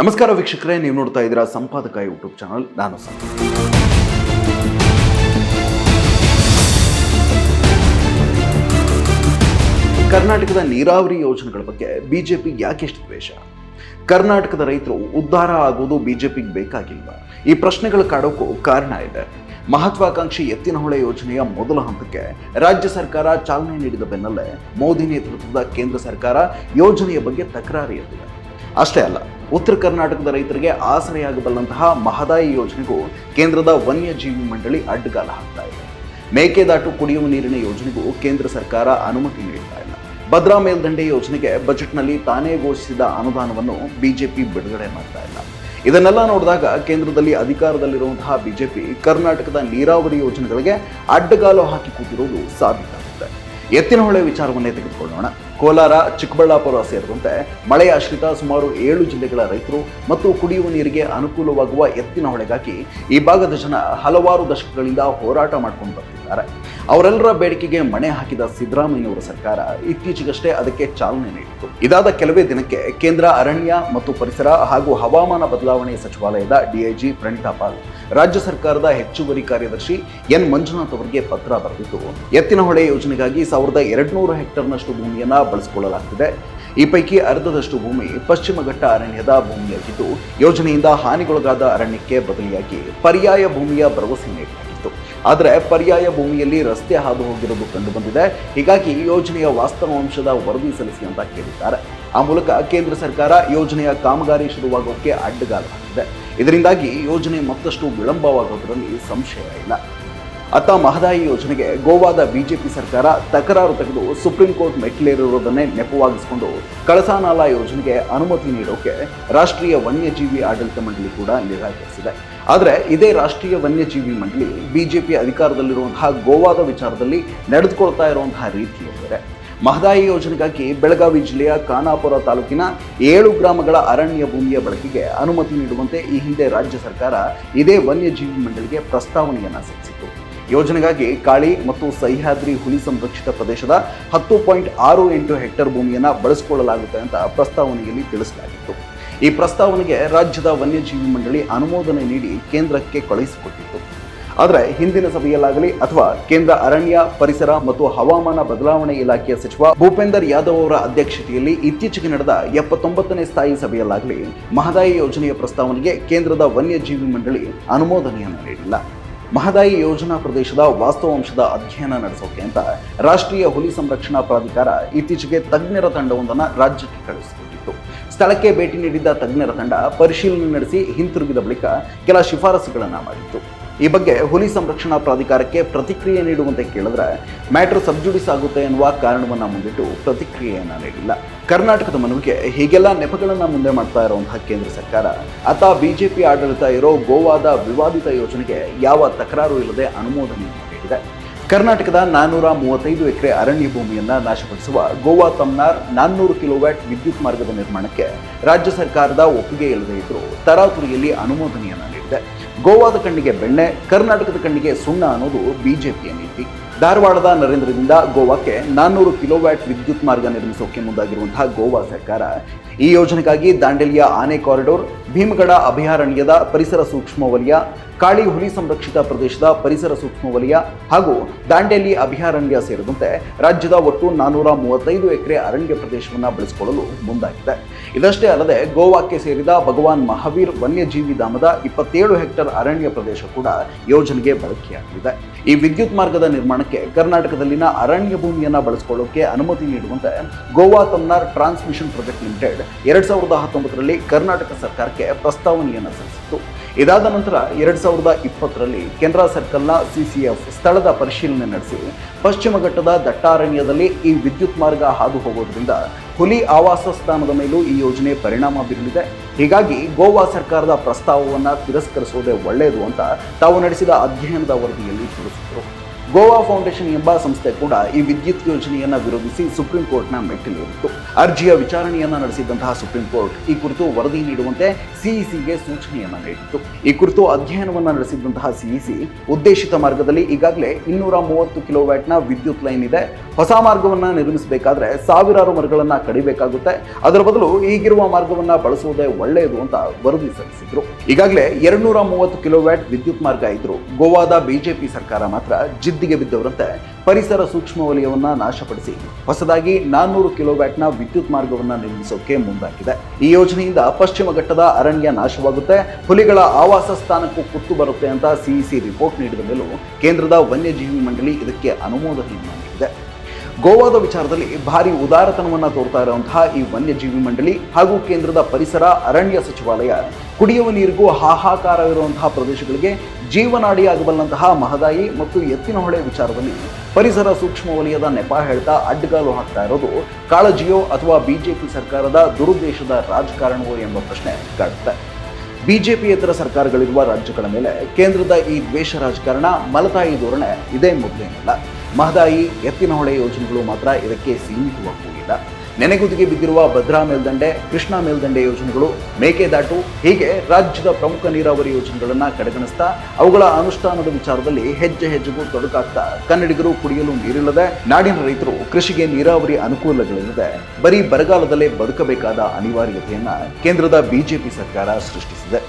ನಮಸ್ಕಾರ ವೀಕ್ಷಕರೇ, ನೀವು ನೋಡ್ತಾ ಇದ್ದೀರಾ ಸಂಪಾದಕ ಯೂಟ್ಯೂಬ್ ಚಾನಲ್, ನಾನು ಸಹ ಕರ್ನಾಟಕದ ನೀರಾವರಿ ಯೋಜನೆಗಳ ಬಗ್ಗೆ ಬಿಜೆಪಿ ಯಾಕೆಷ್ಟು ದ್ವೇಷ? ಕರ್ನಾಟಕದ ರೈತರು ಉದ್ಧಾರ ಆಗುವುದು ಬಿಜೆಪಿಗೆ ಬೇಕಾಗಿಲ್ಲ. ಈ ಪ್ರಶ್ನೆಗಳು ಕಾಡೋಕ್ಕೂ ಕಾರಣ ಇದೆ. ಮಹತ್ವಾಕಾಂಕ್ಷಿ ಎತ್ತಿನಹೊಳೆ ಯೋಜನೆಯ ಮೊದಲ ಹಂತಕ್ಕೆ ರಾಜ್ಯ ಸರ್ಕಾರ ಚಾಲನೆ ನೀಡಿದ ಬೆನ್ನಲ್ಲೇ ಮೋದಿ ನೇತೃತ್ವದ ಕೇಂದ್ರ ಸರ್ಕಾರ ಯೋಜನೆಯ ಬಗ್ಗೆ ತಕರಾರು ಎತ್ತಿದೆ ಅಷ್ಟೇ ಅಲ್ಲ ಉತ್ತರ ಕರ್ನಾಟಕದ ರೈತರಿಗೆ ಆಸರೆಯಾಗಬಲ್ಲಂತಹ ಮಹದಾಯಿ ಯೋಜನೆಗೂ ಕೇಂದ್ರದ ವನ್ಯಜೀವಿ ಮಂಡಳಿ ಅಡ್ಡಗಾಲ ಹಾಕ್ತಾ ಇದೆ. ಮೇಕೆದಾಟು ಕುಡಿಯುವ ನೀರಿನ ಯೋಜನೆಗೂ ಕೇಂದ್ರ ಸರ್ಕಾರ ಅನುಮತಿ ನೀಡ್ತಾ ಇಲ್ಲ ಭದ್ರಾ ಮೇಲ್ದಂಡೆ ಯೋಜನೆಗೆ ಬಜೆಟ್ನಲ್ಲಿ ತಾನೇ ಘೋಷಿಸಿದ ಅನುದಾನವನ್ನು ಬಿಜೆಪಿ ಬಿಡುಗಡೆ ಮಾಡ್ತಾ ಇಲ್ಲ. ಇದನ್ನೆಲ್ಲ ನೋಡಿದಾಗ ಕೇಂದ್ರದಲ್ಲಿ ಅಧಿಕಾರದಲ್ಲಿರುವಂತಹ ಬಿಜೆಪಿ ಕರ್ನಾಟಕದ ನೀರಾವರಿ ಯೋಜನೆಗಳಿಗೆ ಅಡ್ಡಗಾಲು ಹಾಕಿ ಕೂತಿರುವುದು ಸಾಬೀತಾಗುತ್ತೆ. ಎತ್ತಿನಹೊಳೆ ವಿಚಾರವನ್ನೇ ತೆಗೆದುಕೊಳ್ಳೋಣ. ಕೋಲಾರ, ಚಿಕ್ಕಬಳ್ಳಾಪುರ ಸೇರಿದಂತೆ ಮಳೆಯ ಆಶ್ರಿತ ಸುಮಾರು ಏಳು ಜಿಲ್ಲೆಗಳ ರೈತರು ಮತ್ತು ಕುಡಿಯುವ ನೀರಿಗೆ ಅನುಕೂಲವಾಗುವ ಎತ್ತಿನಹೊಳೆಗಾಗಿ ಈ ಭಾಗದ ಜನ ಹಲವಾರು ದಶಕಗಳಿಂದ ಹೋರಾಟ ಮಾಡ್ಕೊಂಡು ಬರ್ತಿದ್ದಾರೆ. ಅವರೆಲ್ಲರ ಬೇಡಿಕೆಗೆ ಮಣೆ ಹಾಕಿದ ಸಿದ್ದರಾಮಯ್ಯನವರ ಸರ್ಕಾರ ಇತ್ತೀಚೆಗಷ್ಟೇ ಅದಕ್ಕೆ ಚಾಲನೆ ನೀಡಿತು ಇದಾದ ಕೆಲವೇ ದಿನಕ್ಕೆ ಕೇಂದ್ರ ಅರಣ್ಯ ಮತ್ತು ಪರಿಸರ ಹಾಗೂ ಹವಾಮಾನ ಬದಲಾವಣೆ ಸಚಿವಾಲಯದ ಡಿಐಜಿ ಪ್ರಣೀತಾ ಪಾಲ್, ರಾಜ್ಯ ಸರ್ಕಾರದ ಹೆಚ್ಚುವರಿ ಕಾರ್ಯದರ್ಶಿ ಎನ್ ಮಂಜುನಾಥ್ ಅವರಿಗೆ ಪತ್ರ ಬರೆದಿದ್ದು ಎತ್ತಿನಹೊಳೆ ಯೋಜನೆಗಾಗಿ ಸಾವಿರದ ಎರಡ್ನೂರು ಹೆಕ್ಟರ್ನಷ್ಟು ಭೂಮಿಯನ್ನ ಬಳಸಿಕೊಳ್ಳಲಾಗ್ತಿದೆ. ಈ ಪೈಕಿ ಅರ್ಧದಷ್ಟು ಭೂಮಿ ಪಶ್ಚಿಮ ಘಟ್ಟ ಅರಣ್ಯದ ಭೂಮಿಯಾಗಿದ್ದು, ಯೋಜನೆಯಿಂದ ಹಾನಿಗೊಳಗಾದ ಅರಣ್ಯಕ್ಕೆ ಬದಲಿಯಾಗಿ ಪರ್ಯಾಯ ಭೂಮಿಯ ಭರವಸೆ ನೀಡಲಾಗಿತ್ತು. ಆದರೆ ಪರ್ಯಾಯ ಭೂಮಿಯಲ್ಲಿ ರಸ್ತೆ ಹಾದು ಹೋಗಿರುವುದು ಕಂಡುಬಂದಿದೆ. ಹೀಗಾಗಿ ಯೋಜನೆಯ ವಾಸ್ತವಾಂಶದ ವರದಿ ಸಲ್ಲಿಸಿ ಅಂತ ಕೇಳಿದ್ದಾರೆ. ಆ ಮೂಲಕ ಕೇಂದ್ರ ಸರ್ಕಾರ ಯೋಜನೆಯ ಕಾಮಗಾರಿ ಶುರುವಾಗೋಕ್ಕೆ ಅಡ್ಡಗಾಲ ಹಾಕಿದೆ ಇದರಿಂದಾಗಿ ಯೋಜನೆ ಮತ್ತಷ್ಟು ವಿಳಂಬವಾಗೋದರಲ್ಲಿ ಸಂಶಯ ಇಲ್ಲ. ಅತ್ತ ಮಹದಾಯಿ ಯೋಜನೆಗೆ ಗೋವಾದ ಬಿಜೆಪಿ ಸರ್ಕಾರ ತಕರಾರು ತೆಗೆದು ಸುಪ್ರೀಂ ಕೋರ್ಟ್ ಮೆಟ್ಟಿಲೇರಿರುವುದನ್ನೇ ನೆಪವಾಗಿಸಿಕೊಂಡು ಕಳಸಾನಾಲಾ ಯೋಜನೆಗೆ ಅನುಮತಿ ನೀಡೋಕೆ ರಾಷ್ಟ್ರೀಯ ವನ್ಯಜೀವಿ ಆಡಳಿತ ಮಂಡಳಿ ಕೂಡ ನಿರಾಕರಿಸಿದೆ. ಆದರೆ ಇದೇ ರಾಷ್ಟ್ರೀಯ ವನ್ಯಜೀವಿ ಮಂಡಳಿ ಬಿಜೆಪಿ ಅಧಿಕಾರದಲ್ಲಿರುವಂತಹ ಗೋವಾದ ವಿಚಾರದಲ್ಲಿ ನಡೆದುಕೊಳ್ತಾ ಇರುವಂತಹ ರೀತಿ ಎಂದರೆ ಮಹದಾಯಿ ಯೋಜನೆಗಾಗಿ ಬೆಳಗಾವಿ ಜಿಲ್ಲೆಯ ಖಾನಾಪುರ ತಾಲೂಕಿನ ಏಳು ಗ್ರಾಮಗಳ ಅರಣ್ಯ ಭೂಮಿಯ ಬಳಕೆಗೆ ಅನುಮತಿ ನೀಡುವಂತೆ ಈ ಹಿಂದೆ ರಾಜ್ಯ ಸರ್ಕಾರ ಇದೇ ವನ್ಯಜೀವಿ ಮಂಡಳಿಗೆ ಪ್ರಸ್ತಾವನೆಯನ್ನು ಸಲ್ಲಿಸಿತ್ತು. ಯೋಜನೆಗಾಗಿ ಕಾಳಿ ಮತ್ತು ಸಹ್ಯಾದ್ರಿ ಹುಲಿ ಸಂರಕ್ಷಿತ ಪ್ರದೇಶದ ಹತ್ತು ಪಾಯಿಂಟ್ ಆರು ಎಂಟು ಹೆಕ್ಟೇರ್ ಭೂಮಿಯನ್ನು ಬಳಸಿಕೊಳ್ಳಲಾಗುತ್ತೆ ಅಂತ ಪ್ರಸ್ತಾವನೆಯಲ್ಲಿ ತಿಳಿಸಲಾಗಿತ್ತು. ಈ ಪ್ರಸ್ತಾವನೆಗೆ ರಾಜ್ಯದ ವನ್ಯಜೀವಿ ಮಂಡಳಿ ಅನುಮೋದನೆ ನೀಡಿ ಕೇಂದ್ರಕ್ಕೆ ಕಳುಹಿಸಿಕೊಟ್ಟಿತ್ತು. ಆದರೆ ಹಿಂದಿನ ಸಭೆಯಲ್ಲಾಗಲಿ ಅಥವಾ ಕೇಂದ್ರ ಅರಣ್ಯ, ಪರಿಸರ ಮತ್ತು ಹವಾಮಾನ ಬದಲಾವಣೆ ಇಲಾಖೆಯ ಸಚಿವ ಭೂಪೇಂದರ್ ಯಾದವ್ ಅವರ ಅಧ್ಯಕ್ಷತೆಯಲ್ಲಿ ಇತ್ತೀಚೆಗೆ ನಡೆದ ಎಪ್ಪತ್ತೊಂಬತ್ತನೇ ಸ್ಥಾಯಿ ಸಭೆಯಲ್ಲಾಗಲಿ ಮಹದಾಯಿ ಯೋಜನೆಯ ಪ್ರಸ್ತಾವನೆಗೆ ಕೇಂದ್ರದ ವನ್ಯಜೀವಿ ಮಂಡಳಿ ಅನುಮೋದನೆಯನ್ನು ನೀಡಿಲ್ಲ. ಮಹದಾಯಿ ಯೋಜನಾ ಪ್ರದೇಶದ ವಾಸ್ತವಾಂಶದ ಅಧ್ಯಯನ ನಡೆಸೋಕೆ ಅಂತ ರಾಷ್ಟ್ರೀಯ ಹುಲಿ ಸಂರಕ್ಷಣಾ ಪ್ರಾಧಿಕಾರ ಇತ್ತೀಚೆಗೆ ತಜ್ಞರ ತಂಡವೊಂದನ್ನು ರಾಜ್ಯಕ್ಕೆ ಕಳುಹಿಸಿಕೊಟ್ಟಿತ್ತು. ಸ್ಥಳಕ್ಕೆ ಭೇಟಿ ನೀಡಿದ್ದ ತಜ್ಞರ ತಂಡ ಪರಿಶೀಲನೆ ನಡೆಸಿ ಹಿಂತಿರುಗಿದ ಬಳಿಕ ಕೆಲ ಶಿಫಾರಸುಗಳನ್ನು ಮಾಡಿತ್ತು. ಈ ಬಗ್ಗೆ ಹುಲಿ ಸಂರಕ್ಷಣಾ ಪ್ರಾಧಿಕಾರಕ್ಕೆ ಪ್ರತಿಕ್ರಿಯೆ ನೀಡುವಂತೆ ಕೇಳಿದ್ರೆ ಮ್ಯಾಟರ್ ಸಬ್ಜುಡಿಸ್ ಆಗುತ್ತೆ ಎನ್ನುವ ಕಾರಣವನ್ನು ಮುಂದಿಟ್ಟು ಪ್ರತಿಕ್ರಿಯೆಯನ್ನು ನೀಡಿಲ್ಲ. ಕರ್ನಾಟಕದ ಮನವಿಗೆ ಹೀಗೆಲ್ಲ ನೆಪಗಳನ್ನು ಮುಂದೆ ಮಾಡ್ತಾ ಇರುವಂತಹ ಕೇಂದ್ರ ಸರ್ಕಾರ, ಅತ ಬಿಜೆಪಿ ಆಡಳಿತ ಇರೋ ಗೋವಾದ ವಿವಾದಿತ ಯೋಜನೆಗೆ ಯಾವ ತಕರಾರು ಇಲ್ಲದೆ ಅನುಮೋದನೆಯನ್ನು ನೀಡಿದೆ. ಕರ್ನಾಟಕದ ನಾನ್ನೂರ ಮೂವತ್ತೈದು ಎಕರೆ ಅರಣ್ಯ ಭೂಮಿಯನ್ನು ನಾಶಪಡಿಸುವ ಗೋವಾ ತಮ್ನಾರ್ ನಾನ್ನೂರು ಕಿಲೋವ್ಯಾಟ್ ವಿದ್ಯುತ್ ಮಾರ್ಗದ ನಿರ್ಮಾಣಕ್ಕೆ ರಾಜ್ಯ ಸರ್ಕಾರದ ಒಪ್ಪಿಗೆ ಇಲ್ಲದೇ ಇದ್ದರೂ ತರಾತುರಿಯಲ್ಲಿ ಅನುಮೋದನೆಯನ್ನು ಗೋವಾದ ಕಣ್ಣಿಗೆ ಬೆಣ್ಣೆ, ಕರ್ನಾಟಕದ ಕಣ್ಣಿಗೆ ಸುಣ್ಣ ಅನ್ನೋದು ಬಿಜೆಪಿಯ ನೀತಿ. ಧಾರವಾಡದ ನರೇಂದ್ರದಿಂದ ಗೋವಾಕ್ಕೆ ನಾನ್ನೂರು ಕಿಲೋವ್ಯಾಟ್ ವಿದ್ಯುತ್ ಮಾರ್ಗ ನಿರ್ಮಿಸೋಕೆ ಮುಂದಾಗಿರುವಂತಹ ಗೋವಾ ಸರ್ಕಾರ ಈ ಯೋಜನೆಗಾಗಿ ದಾಂಡೇಲಿಯ ಆನೆ ಕಾರಿಡೋರ್, ಭೀಮಗಡ ಅಭಯಾರಣ್ಯದ ಪರಿಸರ ಸೂಕ್ಷ್ಮ ವಲಯ, ಕಾಳಿ ಹುಲಿ ಸಂರಕ್ಷಿತ ಪ್ರದೇಶದ ಪರಿಸರ ಸೂಕ್ಷ್ಮ ವಲಯ ಹಾಗೂ ದಾಂಡೇಲಿ ಅಭಯಾರಣ್ಯ ಸೇರಿದಂತೆ ರಾಜ್ಯದ ಒಟ್ಟು ನಾನ್ನೂರ ಮೂವತ್ತೈದು ಎಕರೆ ಅರಣ್ಯ ಪ್ರದೇಶವನ್ನು ಬಳಸಿಕೊಳ್ಳಲು ಮುಂದಾಗಿದೆ. ಇದಷ್ಟೇ ಅಲ್ಲದೆ ಗೋವಾಕ್ಕೆ ಸೇರಿದ ಭಗವಾನ್ ಮಹಾವೀರ್ ವನ್ಯಜೀವಿ ಧಾಮದ ಇಪ್ಪತ್ತೇಳು ಹೆಕ್ಟರ್ ಅರಣ್ಯ ಪ್ರದೇಶ ಕೂಡ ಯೋಜನೆಗೆ ಬಳಕೆಯಾಗಲಿದೆ. ಈ ವಿದ್ಯುತ್ ಮಾರ್ಗದ ನಿರ್ಮಾಣಕ್ಕೆ ಕರ್ನಾಟಕದಲ್ಲಿನ ಅರಣ್ಯ ಭೂಮಿಯನ್ನು ಬಳಸಿಕೊಳ್ಳೋಕೆ ಅನುಮತಿ ನೀಡುವಂತೆ Goa Tamnar transmission project limited ಎರಡ್ ಸಾವಿರದ ಹತ್ತೊಂಬತ್ತರಲ್ಲಿ ಕರ್ನಾಟಕ ಸರ್ಕಾರಕ್ಕೆ ಪ್ರಸ್ತಾವನೆಯನ್ನು ಸಲ್ಲಿಸಿತ್ತು. ಇದಾದ ನಂತರ ಎರಡ್ ಸಾವಿರದ ಇಪ್ಪತ್ತರಲ್ಲಿ ಕೇಂದ್ರ ಸರ್ಕಲ್ನ ಎಫ್ ಸ್ಥಳದ ಪರಿಶೀಲನೆ ನಡೆಸಿ, ಪಶ್ಚಿಮ ಘಟ್ಟದ ದಟ್ಟಾರಣ್ಯದಲ್ಲಿ ಈ ವಿದ್ಯುತ್ ಮಾರ್ಗ ಹಾದು ಹೋಗೋದ್ರಿಂದ ಹುಲಿ ಆವಾಸ ಸ್ಥಾನದ ಮೇಲೂ ಈ ಯೋಜನೆ ಪರಿಣಾಮ ಬೀರಲಿದೆ. ಹೀಗಾಗಿ ಗೋವಾ ಸರ್ಕಾರದ ಪ್ರಸ್ತಾವವನ್ನು ತಿರಸ್ಕರಿಸುವುದೇ ಒಳ್ಳೆಯದು ಅಂತ ತಾವು ನಡೆಸಿದ ಅಧ್ಯಯನದ ವರದಿಯಲ್ಲಿ ತಿಳಿಸಿದರು ಗೋವಾ ಫೌಂಡೇಶನ್ ಎಂಬ ಸಂಸ್ಥೆ ಕೂಡ ಈ ವಿದ್ಯುತ್ ಯೋಜನೆಯನ್ನು ವಿರೋಧಿಸಿ ಸುಪ್ರೀಂ ಕೋರ್ಟ್ನ ಮೆಟ್ಟಿಲೇರಿತ್ತು ಅರ್ಜಿಯ ವಿಚಾರಣೆಯನ್ನ ನಡೆಸಿದಂತಹ ಸುಪ್ರೀಂ ಕೋರ್ಟ್ ಈ ಕುರಿತು ವರದಿ ನೀಡುವಂತೆ ಸಿಇಸಿಗೆ ಸೂಚನೆಯನ್ನು ನೀಡಿತ್ತು. ಈ ಕುರಿತು ಅಧ್ಯಯನವನ್ನು ನಡೆಸಿದಂತಹ ಸಿಇಸಿ ಉದ್ದೇಶಿತ ಮಾರ್ಗದಲ್ಲಿ ಈಗಾಗಲೇ ಇನ್ನೂರ ಮೂವತ್ತು ಕಿಲೋವ್ಯಾಟ್ನ ವಿದ್ಯುತ್ ಲೈನ್ ಇದೆ. ಹೊಸ ಮಾರ್ಗವನ್ನು ನಿರ್ಮಿಸಬೇಕಾದ್ರೆ ಸಾವಿರಾರು ಮರಗಳನ್ನು ಕಡಿಬೇಕಾಗುತ್ತೆ. ಅದರ ಬದಲು ಈಗಿರುವ ಮಾರ್ಗವನ್ನು ಬಳಸುವುದೇ ಒಳ್ಳೆಯದು ಅಂತ ವರದಿ ಸಲ್ಲಿಸಿದ್ರು. ಈಗಾಗಲೇ ಎರಡ್ನೂರ ಮೂವತ್ತು ಕಿಲೋವ್ಯಾಟ್ ವಿದ್ಯುತ್ ಮಾರ್ಗ ಇದ್ರು ಗೋವಾದ ಬಿಜೆಪಿ ಸರ್ಕಾರ ಮಾತ್ರ ಜಿದ್ದಿಗೆ ಬಿದ್ದವರಂತೆ ಪರಿಸರ ಸೂಕ್ಷ್ಮ ವಲಯವನ್ನ ನಾಶಪಡಿಸಿ ಹೊಸದಾಗಿ ನಾನ್ನೂರು ಕಿಲೋವ್ಯಾಟ್ನ ವಿದ್ಯುತ್ ಮಾರ್ಗವನ್ನು ನಿರ್ಮಿಸೋಕೆ ಮುಂದಾಗಿದೆ. ಈ ಯೋಜನೆಯಿಂದ ಪಶ್ಚಿಮ ಘಟ್ಟದ ಅರಣ್ಯ ನಾಶವಾಗುತ್ತೆ, ಹುಲಿಗಳ ಆವಾಸ ಸ್ಥಾನಕ್ಕೂ ಕುತ್ತು ಬರುತ್ತೆ ಅಂತ ಸಿಇಸಿ ರಿಪೋರ್ಟ್ ನೀಡಿದ ಮೇಲೂ ಕೇಂದ್ರದ ವನ್ಯಜೀವಿ ಮಂಡಳಿ ಇದಕ್ಕೆ ಅನುಮೋದನೆ ನೀಡಿದೆ ಗೋವಾದ ವಿಚಾರದಲ್ಲಿ ಭಾರಿ ಉದಾರತನವನ್ನು ತೋರ್ತಾ ಇರುವಂತಹ ಈ ವನ್ಯಜೀವಿ ಮಂಡಳಿ ಹಾಗೂ ಕೇಂದ್ರದ ಪರಿಸರ ಅರಣ್ಯ ಸಚಿವಾಲಯ. ಕುಡಿಯುವ ನೀರಿಗೂ ಹಾಹಾಕಾರವಿರುವಂತಹ ಪ್ರದೇಶಗಳಿಗೆ ಜೀವನಾಡಿಯಾಗಬಲ್ಲಂತಹ ಮಹದಾಯಿ ಮತ್ತು ಎತ್ತಿನಹೊಳೆ ವಿಚಾರದಲ್ಲಿ ಪರಿಸರ ಸೂಕ್ಷ್ಮ ವಲಯದ ನೆಪ ಹೇಳ್ತಾ ಅಡ್ಡಗಾಲು ಹಾಕ್ತಾ ಇರೋದು ಕಾಳಜಿಯೋ ಅಥವಾ ಬಿಜೆಪಿ ಸರ್ಕಾರದ ದುರುದ್ದೇಶದ ರಾಜಕಾರಣವೋ ಎಂಬ ಪ್ರಶ್ನೆ ಕಾಡುತ್ತೆ. ಬಿಜೆಪಿಯೇತರ ಸರ್ಕಾರಗಳಿರುವ ರಾಜ್ಯಗಳ ಮೇಲೆ ಕೇಂದ್ರದ ಈ ದ್ವೇಷ ರಾಜಕಾರಣ ಮಲತಾಯಿ ಧೋರಣೆ ಇದೇ ಮೊದಲೇನಲ್ಲ ಮಹದಾಯಿ ಎತ್ತಿನಹೊಳೆ ಯೋಜನೆಗಳು ಮಾತ್ರ ಇದಕ್ಕೆ ಸೀಮಿತವಾಗುವುದಿಲ್ಲ. ನೆನೆಗುದಿಗೆ ಬಿದ್ದಿರುವ ಭದ್ರಾ ಮೇಲ್ದಂಡೆ, ಕೃಷ್ಣಾ ಮೇಲ್ದಂಡೆ ಯೋಜನೆಗಳು ಮೇಕೆದಾಟು ಹೀಗೆ ರಾಜ್ಯದ ಪ್ರಮುಖ ನೀರಾವರಿ ಯೋಜನೆಗಳನ್ನು ಕಡೆಗಣಿಸ್ತಾ ಅವುಗಳ ಅನುಷ್ಠಾನದ ವಿಚಾರದಲ್ಲಿ ಹೆಜ್ಜೆ ಹೆಜ್ಜೆಗೂ ತೊಡಕಾಗ್ತಾ ಕನ್ನಡಿಗರು ಕುಡಿಯಲು ನೀರಿಲ್ಲದೆ, ನಾಡಿನ ರೈತರು ಕೃಷಿಗೆ ನೀರಾವರಿ ಅನುಕೂಲಗಳಿಲ್ಲದೆ ಬರೀ ಬರಗಾಲದಲ್ಲೇ ಬದುಕಬೇಕಾದ ಅನಿವಾರ್ಯತೆಯನ್ನು ಕೇಂದ್ರದ ಬಿಜೆಪಿ ಸರ್ಕಾರ ಸೃಷ್ಟಿಸಿದೆ.